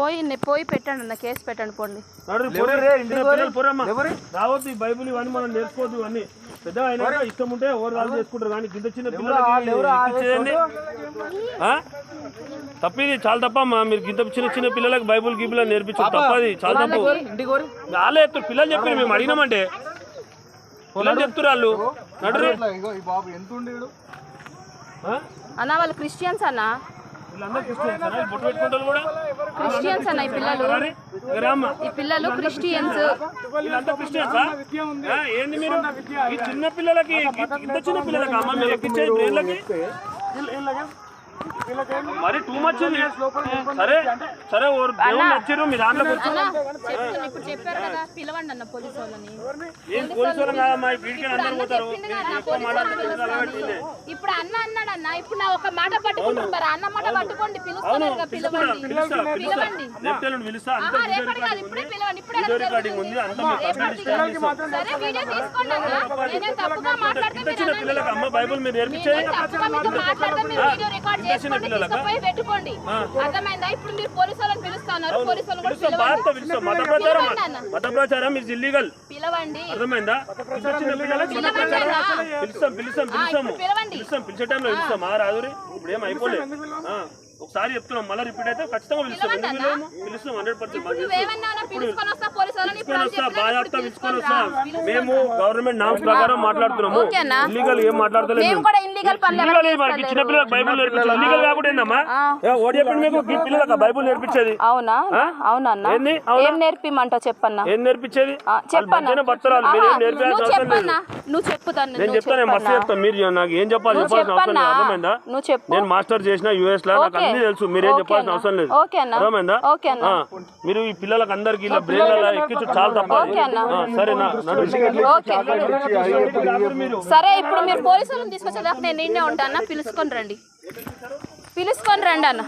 పోయి పోయి పెట్టండి అన్న కేసు పెట్టండి పోండి. రావద్దు ఈ బైబిల్ ఇవన్నీ మనం నేర్చుకోవద్దు ఇవన్నీ. పెద్దగా అయినాక ఇష్టం ఉంటే ఎవరు వాళ్ళు చేసుకుంటారు కానీ కింద చిన్న. ఆ? తప్పిది చాలా తప్పమ్మా మీరు గింత చిన్న చిన్న పిల్లలకి బైబుల్ గీబుల్ అని నేర్పించు తప్పది చాలా తప్పు. వాళ్ళే చెప్తారు పిల్లలు చెప్పారు మేము అడిగినామంటే. పిల్లలు చెప్తారు వాళ్ళు. నడురు. ఈ బాబు ఎంత ఉండేడు? అన్న వాళ్ళు క్రిస్టియన్స్ అన్న. వీళ్ళందరూ క్రిస్టియన్స్ బొట్టు పెట్టుకుంటారు కూడా క్రిస్టియన్స్ అన్న ఈ పిల్లలు. ఈ పిల్లలు క్రిస్టియన్స్ వీళ్ళంతా క్రిస్టియన్సా? ఆ, ఏంది మీరు? ఈ చిన్న పిల్లలకి ఇంత చిన్న పిల్లలకి అమ్మ మీరు ఎక్కించే బ్రెయిన్లకి? మరి టూ మచ్ సరే సరే ఓరు దేవుళ్ళు వచ్చారు మీ చెప్తున్నా ఇప్పుడు చెప్పారు కదా పిలవండి అన్న పోలీసు వాళ్ళని. ఏం పోలీసు వాళ్ళం కాదమ్మా? వీడికి అందరు పోతారు. ఇప్పుడు అన్న అన్నాడు అన్న ఇప్పుడు నా ఒక మాట పట్టుకుంటారు మరి అన్న మాట పట్టుకోండి పిలుస్తున్నారు పిలవండి. పిలుస్తా రేపటి కాదు ఇప్పుడే ఇప్పుడే సరే వీడియో తీసుకోండి అన్న. నేనేం తప్పుగా మాట్లాడితే మీరు అమ్మ బైబుల్ మీరు నేర్పించేది నేనేం తప్పుగా మీతో మాట్లాడితే మీరు వీడియో రికార్డ్ చేసుకోండి? తీసుకుపోయి పెట్టుకోండి. అర్థమైందా? ఇప్పుడు మీరు పోలీసు వాళ్ళని పిలుస్తున్నారు. పోలీసు వాళ్ళు కూడా పిలుస్తాం బాధతో పిలవండి పిలుస్తాం మత ప్రచారం పిలవండి అన్న. మత ప్రచారం ఇస్ ఇల్లీగల్ పిలవండి. అర్థమైందా? ఇంత చిన్న పిల్లలకి మత పిలవండి ప్రచారం. అన్న. పిలుస్తాం పిలుస్తాం ఆ, పిలుస్తాము. ఇప్పుడు పిలవండి. పిలుస్తాం పిలిచే టైంలో పిలుస్తాం. ఆ రాదురి ఇప్పుడు ఏం అయిపోలే. ఆ, ఒకసారి చెప్తున్నాం మళ్ళీ రిపీట్ అయితే ఖచ్చితంగా పిలుస్తాం. హండ్రెడ్ పర్సెంట్ నువ్వేమన్నా పిలుచుకొని వస్తా మేము గవర్నమెంట్ నామ్స్ ప్రకారం మాట్లాడుతున్నాము. ఇల్లీగల్ ఏం మాట్లాడతలేదు ఇల్లీగల్ పనులు ఎవరు ఇల్లీగల్ మనకి చిన్న పిల్లలకు బైబుల్ నేర్పించాలి. ఇల్లీగల్ కాకుండా ఏందమ్మా? ఏ, ఓడి చెప్పండి మీకు ఈ పిల్లలకు బైబుల్ నేర్పించేది. అవునా? అవునన్నా. ఏంది? అవునా? ఏం నేర్పిమంటావు చెప్పన్నా? ఏం నేర్పించేది? చెప్పన్నా. బత్తరాలు మీరేం ఆహా, నేర్పించాల్సిన నువ్వు అవసరం లేదు చెప్పన్నా. నువ్వు చెప్పుతాను నేను చెప్తాను నేను మస్తు చెప్తాను మీరు నాకు ఏం చెప్పాలి చెప్పాల్సిన అవసరం లేదు. అర్థమైందా? నువ్వు చెప్పు. నేను మాస్టర్ చేసిన యూఎస్లో నాకు. అన్ని తెలుసు. మీరేం ఓకే చెప్పాల్సిన. అవసరం లేదు. ఓకే అన్న. అర్థమైందా? ఓకే అన్న. ఆ, మీరు ఈ పిల్లలకి అందరికి ఇలా బ్రెయిన్ అలా ఎక్కించు చాలా తప్ప. ఓకే అన్న. సరేనా? సరే ఇప్పుడు మీరు పోలీసు వాళ్ళని తీసుకొచ్చేదాకా నేను నిన్నే ఉంటాను పిలుచుకొని రండి. పిలుచుకొని రండి అన్న.